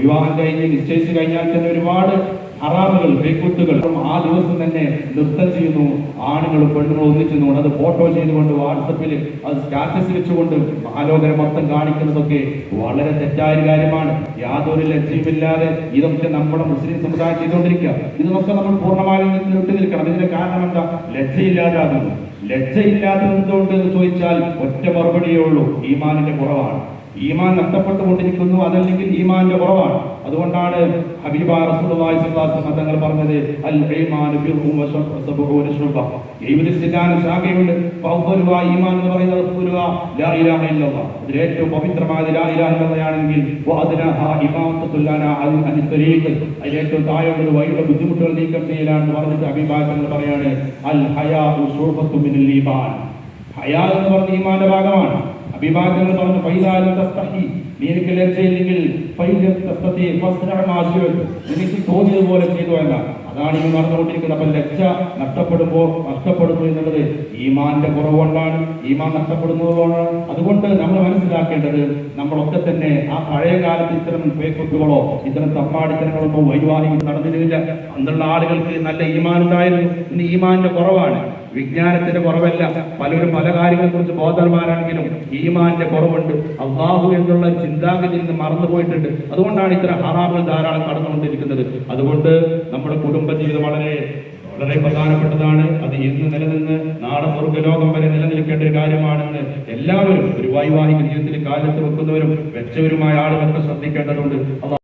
വിവാഹം കഴിഞ്ഞ് നിശ്ചയിച്ചു കഴിഞ്ഞാൽ തന്നെ ഒരുപാട് ഹറാമുകൾ പേക്കുത്തുകൾ ആ ദിവസം തന്നെ നൃത്തം ചെയ്യുന്നു. ആണുങ്ങളും പെണ്ണുങ്ങളും ഒന്നിച്ചു അത് ഫോട്ടോ ചെയ്തുകൊണ്ട് വാട്സപ്പിൽ അത് സ്റ്റാറ്റസ് വെച്ചുകൊണ്ട് ആലോചന മൊത്തം കാണിക്കുന്നതൊക്കെ വളരെ തെറ്റായ കാര്യമാണ്. യാതൊരു ലജ്ജയുമില്ലാതെ ഇതൊക്കെ നമ്മുടെ മുസ്ലിം സമുദായം ചെയ്തുകൊണ്ടിരിക്കുക. ഇതൊക്കെ നമ്മൾ പൂർണമായും വിട്ടു നിൽക്കണം. ഇതിന്റെ കാരണം എന്താ? ലജ്ജയില്ലാതാകുന്നു. ലജ്ജയില്ലാത്തത് എന്തുകൊണ്ട് എന്ന് ചോദിച്ചാൽ ഒറ്റ മറുപടിയേ ഉള്ളൂ. ഈമാനിന്റെ കുറവാണ്. ഈമാൻ നഷ്ടപ്പെട്ടുകൊണ്ടിരിക്കുന്നു അതല്ലെങ്കിൽ ഈമാന്റെ കുറവാണ്. അതുകൊണ്ടാണ് ഹബീബ റസൂലുള്ളാഹി സ്വല്ലല്ലാഹു തങ്ങൾ പറഞ്ഞത് അൽ ഈമാനു ഈമാൻ എന്ന് പറയുന്നത് ലാ ഇലാഹ ഇല്ലല്ലാഹ്. ഏറ്റവും പവിത്രമായ ലാ ഇലാഹ ബുദ്ധിമുട്ടുകൾ നീക്കം ചെയ്യലാണെന്ന് പറഞ്ഞിട്ട് ഹബീബ പറയാണ് അൽ ഹയാഉ ഈമാൻ. ഹയാ എന്ന് പറഞ്ഞ ഈമാന്റെ ഭാഗമാണ്. അഭിഭാഗങ്ങൾ പറഞ്ഞു ഫൈലാലും തസ്തഹി എനിക്ക് ലജ്ജയില്ലെങ്കിൽ. നിനക്ക് തോന്നിയതുപോലെ ചെയ്തു അതാണ് ഈ നടന്നുകൊണ്ടിരിക്കുന്നത്. അപ്പൊ ലജ്ജ നഷ്ടപ്പെടുമ്പോൾ നഷ്ടപ്പെടുന്നു എന്നുള്ളത് ഈമാന്റെ കുറവുകൊണ്ടാണ് ഈമാൻ നഷ്ടപ്പെടുന്നതുകൊണ്ടാണ്. അതുകൊണ്ട് നമ്മൾ മനസ്സിലാക്കേണ്ടത് നമ്മളൊക്കെ തന്നെ ആ പഴയ കാലത്ത് ഇത്തരം പേക്കുത്തുകളോ ഇത്തരം തമ്പാടിത്തരങ്ങളൊന്നും വൈവാഹികം നടന്നിരുന്നില്ല. അന്നുള്ള ആളുകൾക്ക് നല്ല ഈമാൻ ഉണ്ടായിരുന്നു. ഇന്ന് ഈമാന്റെ കുറവാണ്. വിജ്ഞാനത്തിന്റെ കുറവല്ല. പലരും പല കാര്യങ്ങളെ കുറിച്ച് ബോധവാന്മാരാണെങ്കിലും ഈമാന്റെ കുറവുണ്ട്. അള്ളാഹു എന്നുള്ള ചിന്താഗതിയിൽ നിന്ന് മറന്നുപോയിട്ടുണ്ട് അതുകൊണ്ടാണ് ഇത്തരം ഹറാമുകൾ ധാരാളം കടന്നുകൊണ്ടിരിക്കുന്നത് അതുകൊണ്ട് നമ്മുടെ കുടുംബ ജീവിതം വളരെ വളരെ പ്രധാനപ്പെട്ടതാണ്. അത് ഇന്ന് നിലനിന്ന് നാളെ സ്വർഗലോകം വരെ നിലനിൽക്കേണ്ട ഒരു കാര്യമാണെന്ന് എല്ലാവരും ഒരു വൈവാഹിക ജീവിതത്തിൽ കാലത്ത് വെക്കുന്നവരും വെച്ചവരുമായ ആളുകളൊക്കെ ശ്രദ്ധിക്കേണ്ടതുണ്ട്.